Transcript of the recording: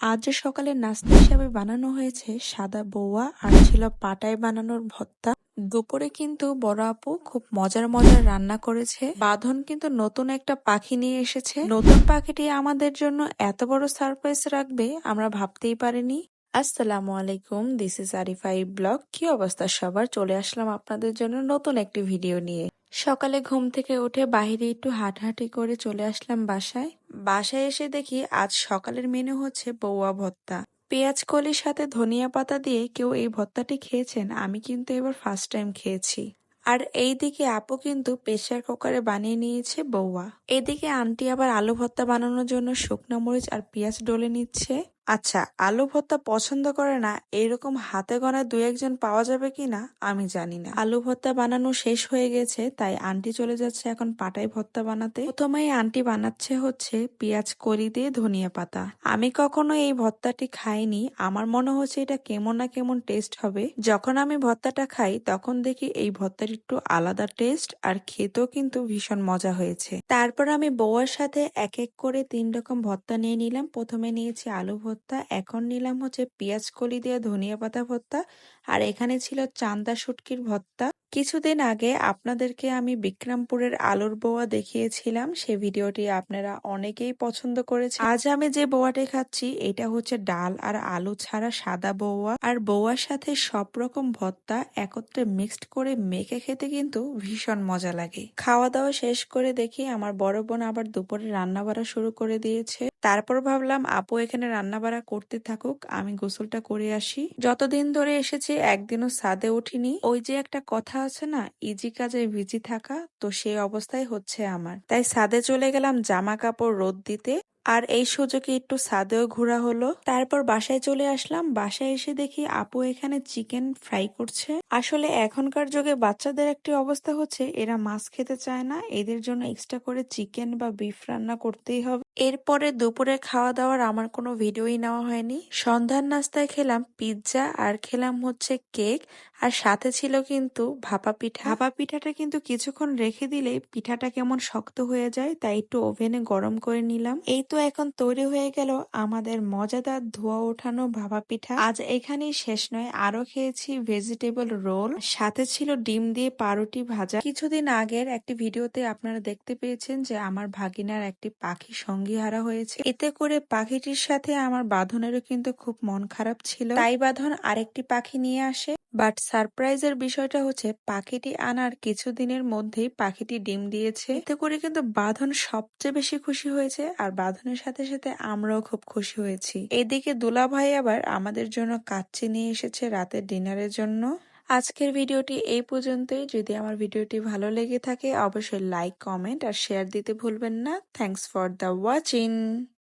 আজ সকালে নাস্তা হিসাবে বানানো হয়েছে, সাদা বৌয়া আর ছিল পাটায় বানানোর ভত্তা দুপুরে কিন্তু বড় আপু খুব মজার মজার রান্না করেছে। বাঁধন কিন্তু নতুন একটা পাখি নিয়ে এসেছে। নতুন পাখিটি আমাদের জন্য এত বড় সারপ্রাইজ রাখবে, আমরা ভাবতেই পারিনি। আসসালামু আলাইকুম দিস ইজ আরিফাই ব্লগ কি অবস্থা সবার? চলে আসলাম আপনাদের জন্য নতুন একটি ভিডিও নিয়ে। সকালে ঘুম থেকে উঠে বাহিরে একটু হাঁটাহাঁটি করে চলে আসলাম বাসায়। বাসায় এসে দেখি আজ সকালের মেনু হচ্ছে বৌয়া ভত্তা পেঁয়াজ কলির সাথে ধনিয়া পাতা দিয়ে কেউ এই ভত্তাটি খেয়েছেন? আমি কিন্তু এবার ফার্স্ট টাইম খেয়েছি। আর এইদিকে আপু কিন্তু প্রেশার কুকারে বানিয়ে নিয়েছে বৌয়া এদিকে আন্টি আবার আলু ভর্তা বানানোর জন্য শুকনো মরিচ আর পেঁয়াজ ডলে নিচ্ছে। আচ্ছা আলু ভর্তা পছন্দ করে না, এরকম হাতে গনা দু একজন পাওয়া যাবে কিনা আমি জানি না। আলু ভর্তা বানানো শেষ হয়ে গেছে, তাই আন্টি চলে যাচ্ছে এখন পাটাই ভর্তা বানাতে। প্রথমে আন্টি বানাচ্ছে হচ্ছে পেঁয়াজ কলি দিয়ে ধনিয়া পাতা। আমি কখনো এই ভর্তাটি খাইনি, আমার মনে হচ্ছে এটা কেমন না কেমন টেস্ট হবে। যখন আমি ভর্তাটা খাই, তখন দেখি এই ভর্তার একটু আলাদা টেস্ট আর খেতেও কিন্তু ভীষণ মজা হয়েছে। তারপর আমি বউয়ের সাথে এক এক করে তিন রকম ভর্তা নিয়ে নিলাম। প্রথমে নিয়েছি আলু ভর্তা ভর্তা, এখন নিলাম হচ্ছে পেঁয়াজ কলি দিয়ে ধনিয়া পাতা ভর্তা, আর এখানে ছিল চান্দা শুটকির ভর্তা। কিছুদিন আগে আপনাদেরকে আমি বিক্রমপুরের আলুর বোয়া দেখিয়েছিলাম, সে ভিডিওটি আপনারা অনেকেই পছন্দ করেছে আজ আমি যে বোয়াটি খাচ্ছি, এটা হচ্ছে ডাল আর আলু ছাড়া সাদা বৌয়া। আর বৌয়ার সাথে সব রকম ভর্তা একত্রে মিক্সড করে মেখে খেতে কিন্তু ভীষণ মজা লাগে। খাওয়া দাওয়া শেষ করে দেখি, আমার বড় বোন আবার দুপুরে রান্না বাড়া শুরু করে দিয়েছে। তারপর ভাবলাম, আপু এখানে রান্না বাড়া করতে থাকুক, আমি গোসলটা করে আসি। যতদিন ধরে এসেছি, একদিনও সাদে উঠিনি। ওই যে একটা কথা আছে না, ইজি কাজে ভিজি থাকা তো সেই অবস্থায় হচ্ছে আমার। তাই সাদে চলে গেলাম জামা কাপড় রোদ দিতে। আর এই সুযোগে একটু সাদেও ঘোরা হলো। তারপর বাসায় চলে আসলাম। বাসায় এসে দেখি আপু এখানে চিকেন ফ্রাই করছে। আসলে এখনকার যুগে বাচ্চাদের একটি অবস্থা হচ্ছে, এরা মাছ খেতে চায় না। এদের জন্য এক্সট্রা করে চিকেন বা বিফ রান্না করতেই হবে। এরপরে দুপুরে খাওয়া দাওয়ার আমার কোনো ভিডিওই নেওয়া হয়নি। সন্ধ্যার নাস্তায় খেলাম পিৎজা আর খেলাম হচ্ছে কেক। আর সাথে ছিল কিন্তু ভাপা পিঠা। ভাপা পিঠাটা কিন্তু কিছুক্ষণ রেখে দিলে পিঠাটা কেমন শক্ত হয়ে যায় তাই একটু ওভেনে গরম করে নিলাম। এই তো এখন তৈরি হয়ে গেল আমাদের মজাদার ধোয়া ওঠানো ভাপা পিঠা। আজ এখানেই শেষ নয় আরও খেয়েছি ভেজিটেবল রোল সাথে ছিল ডিম দিয়ে পাউরুটি ভাজা। কিছুদিন আগের একটি ভিডিওতে আপনারা দেখতে পেয়েছেন যে আমার ভাগিনার একটি পাখি সঙ্গী হারা হয়েছে। এতে করে পাখিটির সাথে আমার বাঁধনেরও কিন্তু খুব মন খারাপ ছিল। তাই বাঁধন আরেকটি পাখি নিয়ে আসে। বাট সারপ্রাইজের বিষয়টা হচ্ছে, পাখিটি আনার কিছুদিনের মধ্যেই পাখিটি ডিম দিয়েছে। এতে করে কিন্তু বাঁধন সবচেয়ে বেশি খুশি হয়েছে আর বাঁধনের সাথে সাথে আমরাও খুব খুশি হয়েছি। এদিকে দুলা ভাই আবার আমাদের জন্য কাচ্চি নিয়ে এসেছে রাতের ডিনারের জন্য। আজকের ভিডিওটি এই পর্যন্তই। যদি আমার ভিডিওটি ভালো লেগে থাকে, অবশ্যই লাইক কমেন্ট আর শেয়ার দিতে ভুলবেন না। Thanks for the watching